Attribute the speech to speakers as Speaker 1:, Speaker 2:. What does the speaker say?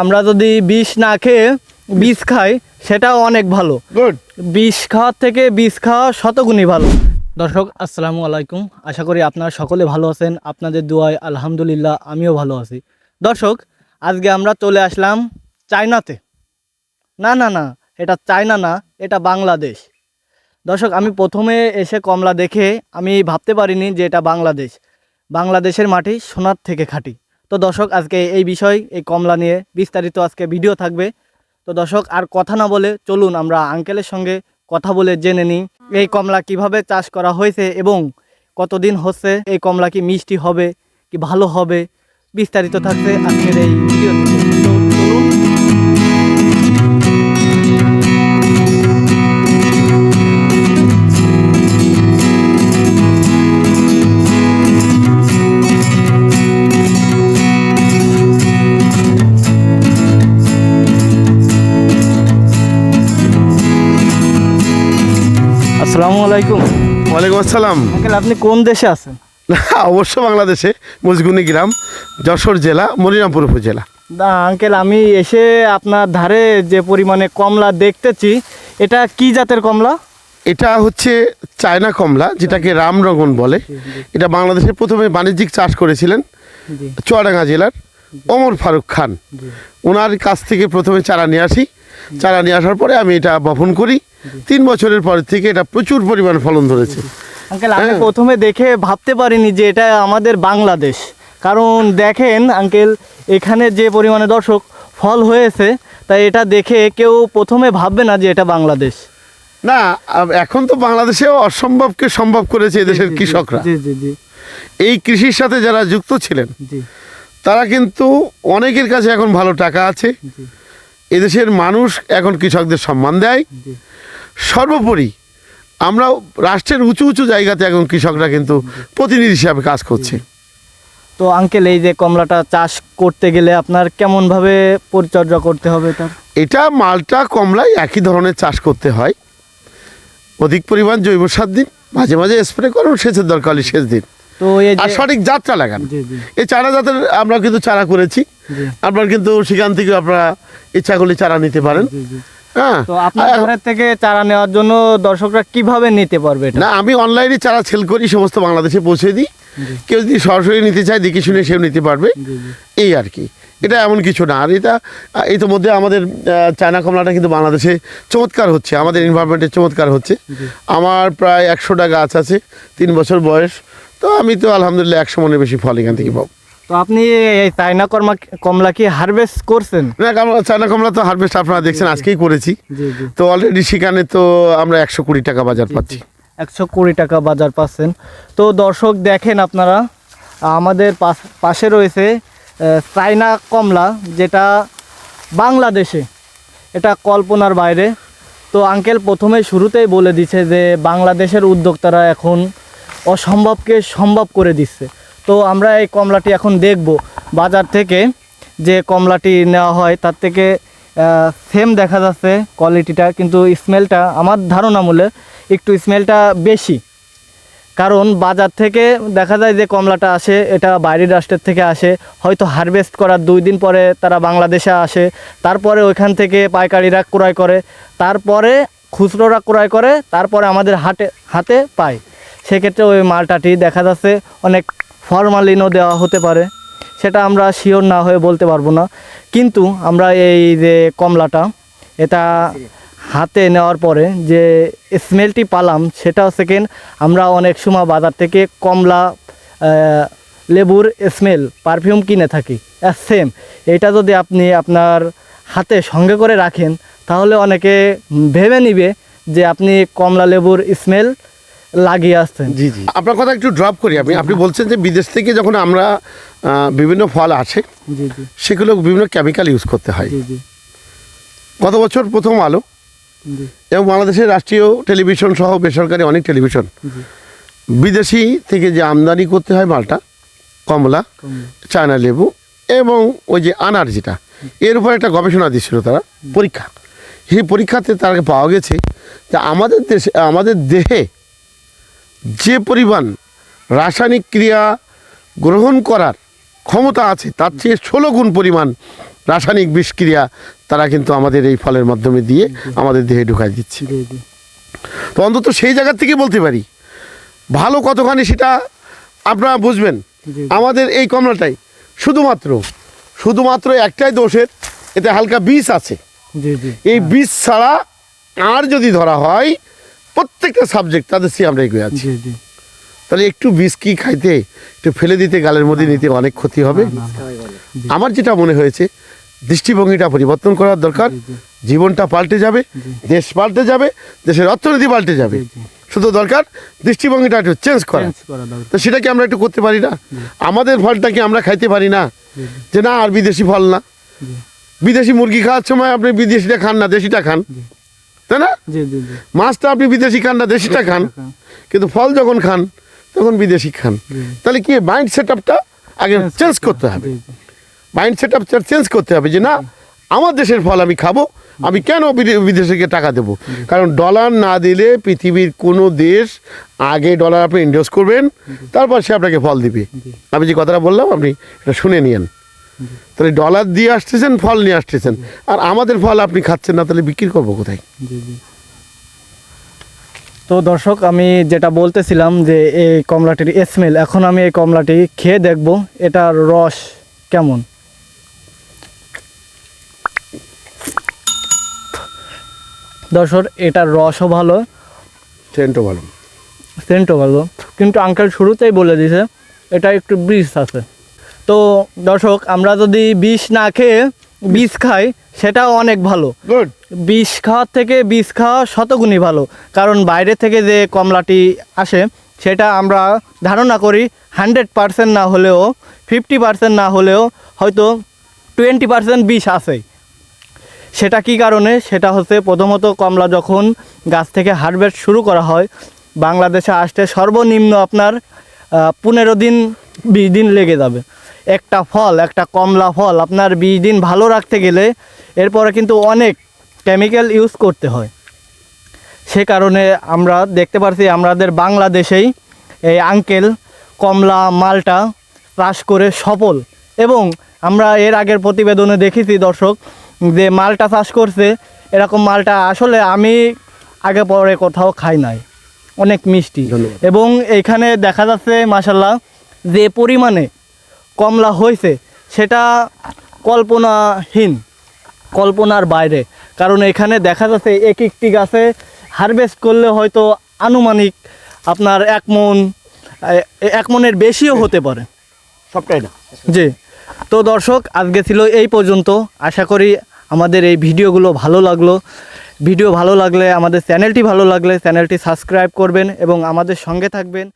Speaker 1: আমরা যদি বিষ না খেয়ে বিষ খাই সেটাও অনেক ভালো।
Speaker 2: গুড
Speaker 1: বিষ খাওয়ার থেকে বিষ খাওয়া শতগুণই ভালো। দর্শক আসসালামু আলাইকুম। আশা করি আপনারা সকলে ভালো আছেন। আপনাদের দুয়ায় আলহামদুলিল্লাহ আমিও ভালো আছি। দর্শক আজকে আমরা চলে আসলাম চায়নাতে। না না না এটা চায়না না এটা বাংলাদেশ। দর্শক আমি প্রথমে এসে কমলা দেখে আমি ভাবতে পারিনি যে এটা বাংলাদেশ। বাংলাদেশের মাটি সোনার থেকে খাঁটি। তো দর্শক, আজকে এই বিষয়, এই কমলা নিয়ে বিস্তারিত আজকে ভিডিও থাকবে। তো দর্শক, আর কথা না বলে চলুন আমরা আঙ্কেলের সঙ্গে কথা বলে জেনে নিই, এই কমলা কীভাবে চাষ করা হয়েছে এবং কতদিন হচ্ছে, এই কমলা কি মিষ্টি হবে, কি ভালো হবে, বিস্তারিত থাকছে আজকের এই ভিডিও আসসালামু আলাইকুম।
Speaker 2: ওয়ালাইকুম আসসালাম।
Speaker 1: আঙ্কেল আপনি কোন দেশে আছেন?
Speaker 2: অবশ্য বাংলাদেশে মজগুনি গ্রাম যশোর জেলা মনিরামপুর উপজেলা।
Speaker 1: না আঙ্কেল আমি এসে আপনার ধারে যে পরিমাণে কমলা দেখতেছি এটা কি জাতের কমলা?
Speaker 2: এটা হচ্ছে চায়না কমলা যেটাকে রামরগন বলে। এটা বাংলাদেশে প্রথমে বাণিজ্যিক চাষ করেছিলেন চুয়াডাঙ্গা জেলার ওমর ফারুক খান। ওনার কাছ থেকে প্রথমে চারা নিয়ে আসি চারা নিয়ে আসার পরে আমি এটা বপন করি। তিন বছরের পর থেকে এটা প্রচুর পরিমাণ ফলন ধরেছে।
Speaker 1: আঙ্কেল আমি
Speaker 2: হ্যাঁ।
Speaker 1: প্রথমে দেখে ভাবতে পারিনি যে এটা আমাদের বাংলাদেশ। কারণ দেখেন আঙ্কেল এখানে যে পরিমাণে দর্শক ফল হয়েছে তাই এটা দেখে কেউ প্রথমে ভাববে না যে এটা বাংলাদেশ।
Speaker 2: না এখন তো বাংলাদেশেও অসম্ভবকে সম্ভব করেছে এদেশের কৃষকরা। এই কৃষির সাথে যারা যুক্ত ছিলেন তারা কিন্তু অনেকের কাছে এখন ভালো টাকা আছে। এদেশের মানুষ এখন কৃষকদের সম্মান দেয়। সর্বোপরি আমরা রাষ্ট্রের উঁচু উঁচু জায়গাতে এখন কৃষকরা কিন্তু প্রতিনিধি হিসাবে কাজ করছে।
Speaker 1: তো আঙ্কেল এই যে কমলাটা চাষ করতে গেলে আপনার কেমনভাবে পরিচর্যা করতে হবে তার
Speaker 2: এটা মালটা কমলায় একই ধরনের চাষ করতে হয়। অধিক পরিমাণ জৈব সার দিন মাঝে মাঝে স্প্রে করুন সেচের দরকার হলে সেচ দিন।
Speaker 1: তো এই
Speaker 2: আর সঠিক জাতটা লাগান। এই চারা জাতের আমরা কিন্তু চারা করেছি। আপনার কিন্তু সেখান থেকে আপনারা ইচ্ছা করলে চারা নিতে পারেন। হ্যাঁ।
Speaker 1: তো আপনার ঘরের থেকে চারা নেওয়ার জন্য দর্শকরা কীভাবে নিতে পারবে
Speaker 2: না আমি অনলাইনে চারা সেল করি সমস্ত বাংলাদেশে পৌঁছে দিই। কেউ যদি সরাসরি নিতে চায় দেখে শুনে সেও নিতে পারবে। এই আর কি। এটা এমন কিছু না। আর এটা আহ, এই তো মধ্যে আমাদের চায়না কমলাটা কিন্তু বাংলাদেশে চমৎকার হচ্ছে। আমাদের এনভায়রনমেন্টে চমৎকার হচ্ছে। আমার প্রায় একশোটা গাছ আছে। তিন বছর বয়স। তো আমি তো আলহামদুলিল্লাহ একশো মনের বেশি ফল এখান থেকে পাবো।
Speaker 1: তো আপনি এই চায়না কর্মা কমলা কি হারভেস্ট করছেন?
Speaker 2: না চায়না কমলা তো হারভেস্ট আপনারা দেখছেন আজকেই করেছি। তো অলরেডি সেখানে তো আমরা একশো কুড়ি টাকা বাজার পাচ্ছি।
Speaker 1: একশো কুড়ি টাকা বাজার পাচ্ছেন। তো দর্শক দেখেন আপনারা আমাদের পাশ- পাশে রয়েছে চাইনা কমলা যেটা বাংলাদেশে। এটা কল্পনার বাইরে। তো আঙ্কেল প্রথমে শুরুতেই বলে দিচ্ছে যে বাংলাদেশের উদ্যোক্তারা এখন অসম্ভবকে সম্ভব করে দিচ্ছে। তো আমরা এই কমলাটি এখন দেখব। বাজার থেকে যে কমলাটি নেওয়া হয়, তার থেকে সেম দেখা যাচ্ছে কোয়ালিটিটা কিন্তু স্মেলটা আমার ধারণা মূলে একটু স্মেলটা বেশি। কারণ বাজার থেকে দেখা যায় যে কমলাটা আসে, এটা বাইরের রাষ্ট্রের থেকে আসে, হয়তো হারভেস্ট করার দুই দিন পরে তারা বাংলাদেশে আসে, তারপরে ওইখান থেকে পাইকারিরা ক্রয় করে, তারপরে খুচরোরা ক্রয় করে, তারপরে আমাদের হাটে, হাতে পায়। সেক্ষেত্রে ওই মালটাটি দেখা যাচ্ছে অনেক ফরমালিনও দেওয়া হতে পারে। সেটা আমরা শিওর না হয়ে বলতে পারব না। কিন্তু আমরা এই যে কমলাটা, এটা হাতে নেওয়ার পরে যে স্মেলটি পালাম সেটাও সেকেন্ড আমরা অনেক সময় বাজার থেকে কমলা লেবুর স্মেল পারফিউম কিনে থাকি। সেম এটা যদি আপনি আপনার হাতে সঙ্গে করে রাখেন, তাহলে অনেকে ভেবে নিবে যে আপনি কমলা লেবুর স্মেল লাগিয়ে আসছেন।
Speaker 2: জি জি। আপনার কথা একটু ড্রপ করি আমি। আপনি বলছেন যে বিদেশ থেকে যখন আমরা বিভিন্ন ফল আসে
Speaker 1: জি জি।
Speaker 2: সেগুলো বিভিন্ন কেমিক্যাল ইউজ করতে হয়।
Speaker 1: জি জি।
Speaker 2: গত বছর প্রথম আলো এবং বাংলাদেশের রাষ্ট্রীয় টেলিভিশন সহ বেসরকারি অনেক টেলিভিশন বিদেশি থেকে যে আমদানি করতে হয় মালটা কমলা
Speaker 1: কমলা।
Speaker 2: চায়না লেবু এবং ওই যে আনার যেটা এর উপর একটা গবেষণা দিচ্ছিল তারা পরীক্ষা। সেই পরীক্ষাতে তারা পাওয়া গেছে যে আমাদের দেশে আমাদের দেহে যে পরিমাণ রাসায়নিক ক্রিয়া গ্রহণ করার ক্ষমতা আছে তার চেয়ে ষোলো গুণ পরিমাণ রাসায়নিক বিষক্রিয়া তারা কিন্তু আমাদের এই ফলের মাধ্যমে দিয়ে আমাদের দেহে ঢুকাই দিচ্ছে। তো অন্তত সেই জায়গার থেকে বলতে পারি ভালো কতখানি সেটা আপনারা বুঝবেন। আমাদের এই কমলাটাই শুধুমাত্র শুধুমাত্র একটাই দোষের এতে হালকা বিষ আছে। এই বিষ ছাড়া আর যদি ধরা হয় প্রত্যেকটা সাবজেক্ট তাদের সে আমরা এগিয়ে আছি। তাহলে একটু বিষ কি খাইতে একটু ফেলে দিতে গালের মধ্যে নিতে অনেক ক্ষতি হবে। আমার যেটা মনে হয়েছে দৃষ্টিভঙ্গিটা পরিবর্তন করার দরকার। জীবনটা পাল্টে যাবে দেশ পাল্টে যাবে দেশের অর্থনীতি পাল্টে যাবে। শুধু দরকার দৃষ্টিভঙ্গিটা একটু চেঞ্জ করা। তো সেটা কি আমরা একটু করতে পারি না? আমাদের ফলটাকে আমরা খাইতে পারি না? যে না আর বিদেশি ফল না। বিদেশি মুরগি খাওয়ার সময় আপনি বিদেশিটা খান না দেশিটা খান। তাই না? মাছটা আপনি বিদেশি খান না দেশিটা খান। কিন্তু ফল যখন খান তখন বিদেশি খান। তাহলে কি মাইন্ড সেট আপটা আগে চেঞ্জ করতে হবে। মাইন্ড সেট আপ চেঞ্জ করতে হবে যে না আমার দেশের ফল আমি খাব আমি কেন বিদে- বিদেশে গিয়ে টাকা দেবো? কারণ ডলার না দিলে পৃথিবীর কোনো দেশ আগে ডলার আপনি ইনভেস্ট করবেন তারপর সে আপনাকে ফল দিবে। আমি যে কথাটা বললাম আপনি এটা শুনে নিয়েন। তাহলে ডলার দিয়ে আসতেছেন ফল নিয়ে আসতেছেন। আর আমাদের ফল আপনি খাচ্ছেন না তাহলে বিক্রি করব কোথায়?
Speaker 1: তো দর্শক আমি যেটা বলতেছিলাম যে এই কমলাটির স্মেল এখন আমি এই কমলাটি খেয়ে দেখব এটার রস কেমন? দর্শক এটার রসও ভালো।
Speaker 2: সেন্টও ভালো।
Speaker 1: সেন্টও ভালো। কিন্তু আঙ্কেল শুরুতেই বলে দিছে এটা একটু বিষ আছে। তো দর্শক আমরা যদি বিষ না খেয়ে বিষ খাই সেটাও অনেক ভালো। বিষ খাওয়ার থেকে বিষ খাওয়া শতগুণই ভালো। কারণ বাইরে থেকে যে কমলাটি আসে সেটা আমরা ধারণা করি হান্ড্রেড পারসেন্ট না হলেও ফিফটি পারসেন্ট না হলেও হয়তো টোয়েন্টি পারসেন্ট বিষ আসেই সেটা কি কারণে? সেটা হচ্ছে প্রথমত কমলা যখন গাছ থেকে হারভেস্ট শুরু করা হয় বাংলাদেশে আসতে সর্বনিম্ন আপনার পনেরো দিন বিশ দিন লেগে যাবে। একটা ফল একটা কমলা ফল আপনার বিশ দিন ভালো রাখতে গেলে এরপরে কিন্তু অনেক কেমিক্যাল ইউজ করতে হয়। সে কারণে আমরা দেখতে পারছি আমাদের বাংলাদেশেই এই আঙ্কেল কমলা মালটা চাষ করে সফল এবং আমরা এর আগের প্রতিবেদনে দেখেছি দর্শক যে মালটা চাষ করছে এরকম মালটা আসলে আমি আগে পরে কোথাও খাই নাই। অনেক মিষ্টি। এবং এখানে দেখা যাচ্ছে মাসাল্লাহ যে পরিমাণে কমলা হয়েছে সেটা কল্পনাহীন কল্পনার বাইরে। কারণ এখানে দেখা যাচ্ছে এক একটি গাছে হারভেস্ট করলে হয়তো আনুমানিক আপনার এক মন এক মনের বেশিও হতে পারে।
Speaker 2: সবটাই না।
Speaker 1: জি। তো দর্শক আজকে ছিল এই পর্যন্ত। আশা করি আমাদের এই ভিডিওগুলো ভালো লাগল। ভিডিও ভালো লাগলে আমাদের চ্যানেলটি ভালো লাগলে চ্যানেলটি সাবস্ক্রাইব করবেন এবং আমাদের সঙ্গে থাকবেন।